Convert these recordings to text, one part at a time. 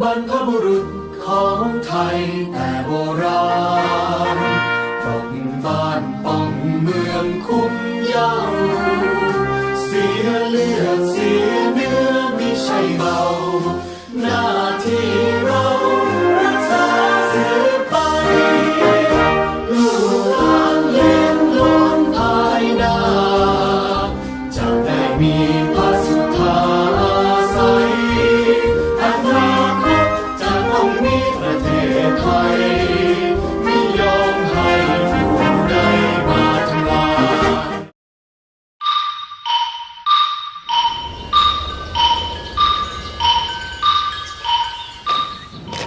บรรพบุรุษของไทยแต่โบราณปกบ้านป้องเมืองคุ้มเยาว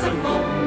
คีไ